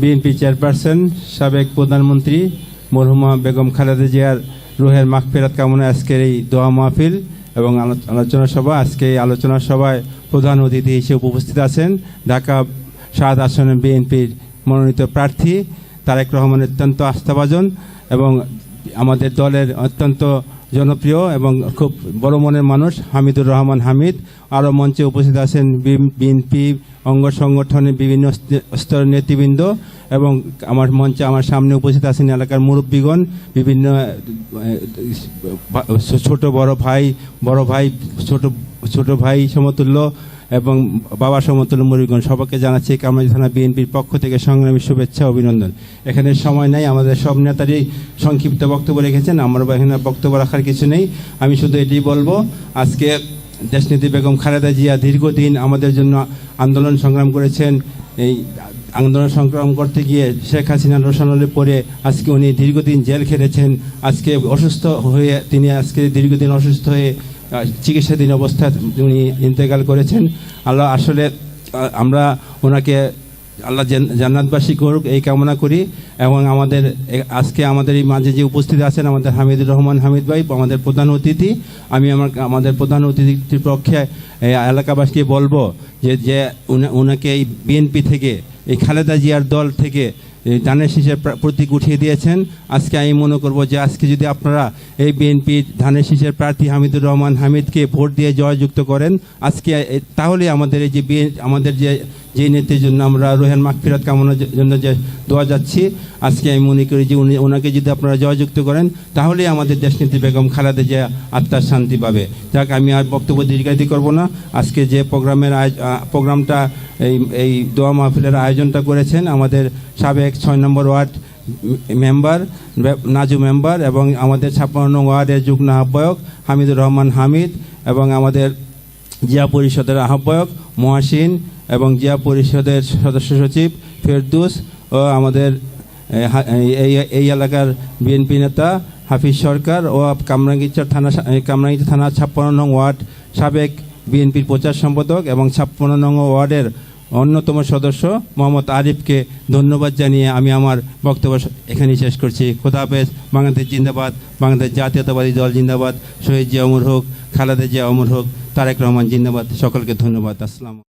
BNP chairperson, সাবেক প্রধানমন্ত্রী মরহুমা বেগম খালেদা জিয়ার রুহের মাগফিরাত কামনা আজকের এই দোয়া মাহফিল এবং আলোচনা সভা, আজকে এই আলোচনা সভায় প্রধান অতিথি হিসেবে উপস্থিত আছেন ঢাকা সাত আসনের বিএনপির মনোনীত প্রার্থী তারেক রহমান অত্যন্ত আস্থাভাজন এবং আমাদের দলের অত্যন্ত জনপ্রিয় এবং খুব বড় মনের মানুষ হামিদুর রহমান হামিদ। আরও মঞ্চে উপস্থিত আছেন বিএনপি অঙ্গ সংগঠনের বিভিন্ন স্তরের নেতৃবৃন্দ এবং আমার মঞ্চে আমার সামনে উপস্থিত আছেন এলাকার মুরব্বীগণ, বিভিন্ন ছোট বড় ভাই বড় ভাই, ছোট ছোট ভাই সমতুল্য এবং বাবা সমতুল্য মুরব্বীগণ, সবাইকে জানাচ্ছি কামরাজ থানা বিএনপির পক্ষ থেকে সংগ্রামী শুভেচ্ছা, অভিনন্দন। এখানে সময় নাই, আমাদের সব নেতারই সংক্ষিপ্ত বক্তব্য রেখেছেন, আমার এখানে বক্তব্য রাখার কিছু নেই। আমি শুধু এটি বলব, আজকে দেশনীতি বেগম খালেদা জিয়া দীর্ঘদিন আমাদের জন্য আন্দোলন সংগ্রাম করেছেন। এই আন্দোলন সংগ্রাম করতে গিয়ে শেখ হাসিনা রোশানলে পরে আজকে উনি দীর্ঘদিন জেল খেটেছেন। আজকে অসুস্থ হয়ে তিনি আজকে দীর্ঘদিন অসুস্থ হয়ে চিকিৎসাধীন অবস্থায় উনি ইন্তেকাল করেছেন। আল্লাহ আসলে আমরা ওনাকে আল্লাহ জান- জান্নাতবাসী করুক, এই কামনা করি এবং আমাদের আজকে আমাদের এই মাঝে যে উপস্থিত আছেন আমাদের হামিদুর রহমান হামিদ ভাই, আমাদের প্রধান অতিথি। আমি আমার আমাদের প্রধান অতিথির পক্ষে এলাকাবাসীকে বলব যে যে ওনাকে এই বিএনপি থেকে, এই খালেদা জিয়ার দল থেকে ধানের শীষের প্রতীক উঠিয়ে দিয়েছেন। আজকে আমি মনে করব যে, আজকে যদি আপনারা এই বিএনপি ধানের শীষের প্রার্থী হামিদুর রহমান হামিদকে ভোট দিয়ে জয়যুক্ত করেন, আজকে তাহলে আমাদের এই যে আমাদের যে যে নেত্রীর জন্য আমরা রোহেন মাগফিরাত কামনার জন্য যে দোয়া যাচ্ছি, আজকে আমি মনে করি যে উনি ওনাকে যদি আপনারা জয়যুক্ত করেন তাহলে আমাদের দেশনীতি বেগম খালাদে যে আত্মার শান্তি পাবে। যাক, আমি আর বক্তব্য দীর্ঘায়িত করব না। আজকে যে প্রোগ্রামের প্রোগ্রামটা এই এই দোয়া মাহফিলের আয়োজনটা করেছেন আমাদের সাবেক ছয় number ward member Naju member এবং আমাদের ছাপ্পান্ন ওয়ার্ডের যুগ্ম আহ্বায়ক হামিদুর রহমান হামিদ এবং আমাদের জিয়া পরিষদের আহ্বায়ক, মহাসিন এবং জিয়া পরিষদের সদস্য সচিব ফেরদুস ও আমাদের এই এলাকার বিএনপি নেতা হাফিজ সরকার ও কামরাঙ্গীরচর থানা কামরাঙ্গীরচর থানা ছাপ্পান্ন নং ওয়ার্ড সাবেক বিএনপির প্রচার সম্পাদক এবং ছাপ্পান্ন নং ওয়ার্ডের অন্যতম সদস্য মোহাম্মদ আরিফকে ধন্যবাদ জানিয়ে আমি আমার বক্তব্য এখানেই শেষ করছি। খোদা হাফেজ, বাংলাদেশ জিন্দাবাদ, বাংলাদেশ জাতীয়তাবাদী দল জিন্দাবাদ, শহীদ জিয়া অমর হোক খালেদা জিয়া অমর হোক তারেক রহমান জিন্দাবাদ সকলকে ধন্যবাদ আসসালাম